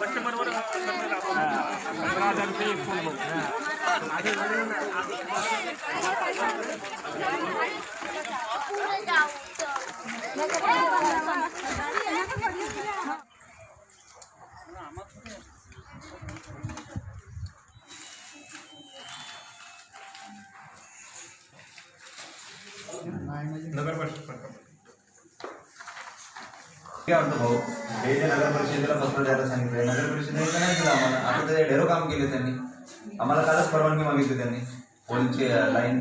Customer भाऊ. हे जे नगर परिषदेला पत्र द्यायला सांगितलंय नगर परिषदेने तर नाही दिलं आम्हाला. आता ते ढेरो काम केले त्यांनी. आम्हाला कालच परवानगी मागितली त्यांनी. पोलची लाईन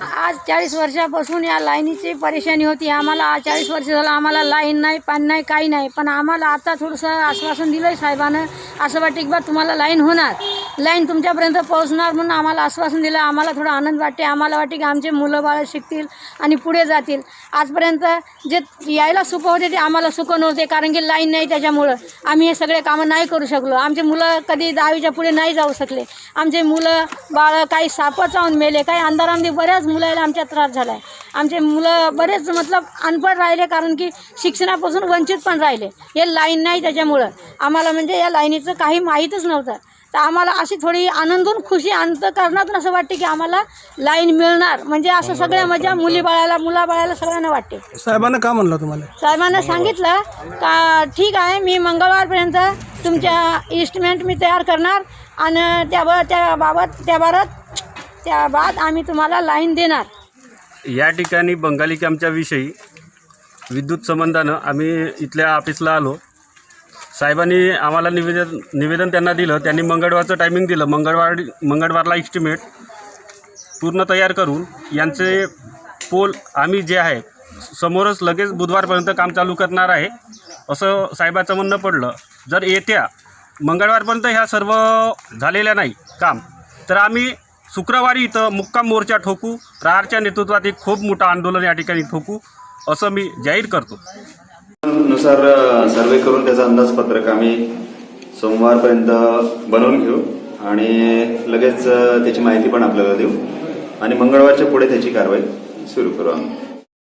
आज चाळीस वर्षापासून या लाईनीची परेशानी होती. आम्हाला आज चाळीस वर्ष झालं. आम्हाला लाईन नाही पाणी नाही काही नाही. पण आम्हाला आता थोडंसं आश्वासन दिलं आहे साहेबानं. असं वाटतं की बा तुम्हाला लाईन होणार. लाईन तुमच्यापर्यंत पोहोचणार म्हणून आम्हाला आश्वासन दिलं. आम्हाला थोडा आनंद वाटते. आम्हाला वाटते की आमचे मुलं बाळं शिकतील आणि पुढे जातील. आजपर्यंत जे यायला सुख होते ते आम्हाला सुख नव्हते कारण की लाईन नाही त्याच्यामुळं आम्ही हे सगळे कामं नाही करू शकलो. आमचे मुलं कधी दहावीच्या पुढे नाही जाऊ शकले. आमचे मुलं बाळं काही सापं चावून मेले काही अंधारामध्ये बऱ्याच मुलाला आमच्या त्रास झाला आहे आमचे मुलं बरेच मतलब अनपढ राहिले कारण की शिक्षणापासून वंचित पण राहिले. हे लाईन नाही त्याच्यामुळं. आम्हाला म्हणजे या लाईनीचं काही माहीतच नव्हतं. तर आम्हाला अशी थोडी आनंदून खुशी अंतकरणातून असं वाटते की आम्हाला लाईन मिळणार. म्हणजे असं सगळ्या मजा मुली बाळाला मुला बाळाला सगळ्यांना वाटते. साहेबांना का म्हणलं तुम्हाला? साहेबांना सांगितलं का ठीक आहे मी मंगळवारपर्यंत तुमच्या इन्स्ट्रुमेंट मी तयार करणार आणि त्या त्या बाबत त्या बाद आम्ही तुम्हाला लाईन देणार. या ठिकाणी बंगाली कॅम्पच्या विषयी विद्युत संबंधानं आम्ही इथल्या ऑफिसला आलो. साहेबांनी आम्हाला निवेदन निवेदन त्यांना दिलं. त्यांनी मंगळवारचं टायमिंग दिलं. मंगळवार मंगळवारला इस्टिमेट पूर्ण तयार करून यांचे पोल आम्ही जे आहे समोरच लगेच बुधवारपर्यंत काम चालू करणार आहे असं साहेबाचं म्हणणं पडलं. जर येत्या मंगळवारपर्यंत ह्या सर्व झालेल्या नाही काम तर आम्ही शुक्रवारी इथं मुक्काम मोर्चा ठोकू रारच्या नेतृत्वात एक खूप मोठं आंदोलन या ठिकाणी ठोकू असं मी जाहीर करतो. नुसार सर्वे करून त्याचं अंदाजपत्रक आम्ही सोमवारपर्यंत बनवून घेऊ आणि लगेच त्याची माहिती पण आपल्याला देऊ. आणि मंगळवारच्या पुढे त्याची कारवाई सुरू करू आम्ही.